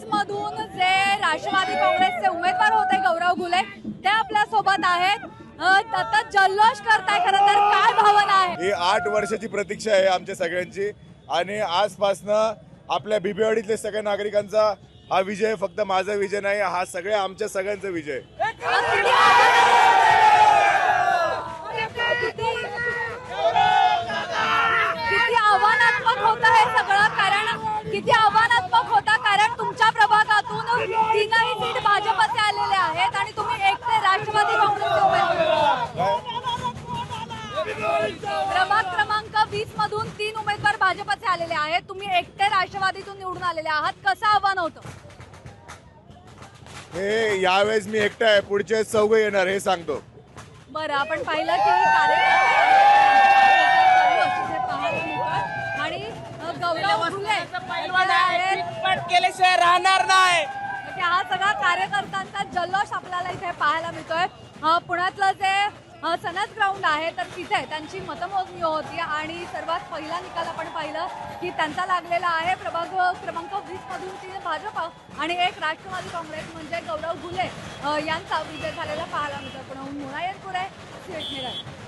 वीस मधून जे राष्ट्रवादी काँग्रेसचे उमेदवार होते गौरव गुले ते आपल्यासोबत आहेत आता जल्लोष करताय खर तर. काय भावना आहे? ही आठ वर्षाची प्रतीक्षा आहे आमच्या सगळ्यांची. आणि आजपासनं आपल्या बिबेवाडीतले सगळ्या नागरिकांचा हा विजय फक्त माझा विजय नाही हा सगळ्या आमच्या सगळ्यांचा विजय किती आव्हानात्मक होत हे सगळं कारण किती आव्हान प्रभाग क्रमांक वीस मधून तीन उमेदवार भाजपचे आलेले आहेत. तुम्ही एकटे राष्ट्रवादीतून निवडून आलेले आहात. कसं आव्हान होतं? हे यावेळेस मी एकटा आहे. पुढचे चौघ येणार हे सांगतो. बरं आपण पाहिलं की कार्यकर्ते आणि गौरव आहेत. केल्याशिवाय राहणार नाही म्हणजे हा सगळा कार्यकर्त्यांचा जल्लोष आपल्याला इथे पाहायला मिळतोय. अ, पुण्यातलं जे सनस ग्राउंड आहे तर तिथे त्यांची मतमोजणी होती आणि सर्वात पहिला निकाल आपण पाहिलं की त्यांचा लागलेला आहे प्रभाग क्रमांक वीस मधून तीन भाजप आणि एक राष्ट्रवादी काँग्रेस म्हणजे गौरव घुले यांचा विजय झालेला पाहायला मिळतो. पण मुळायनपुरे सिएट निराय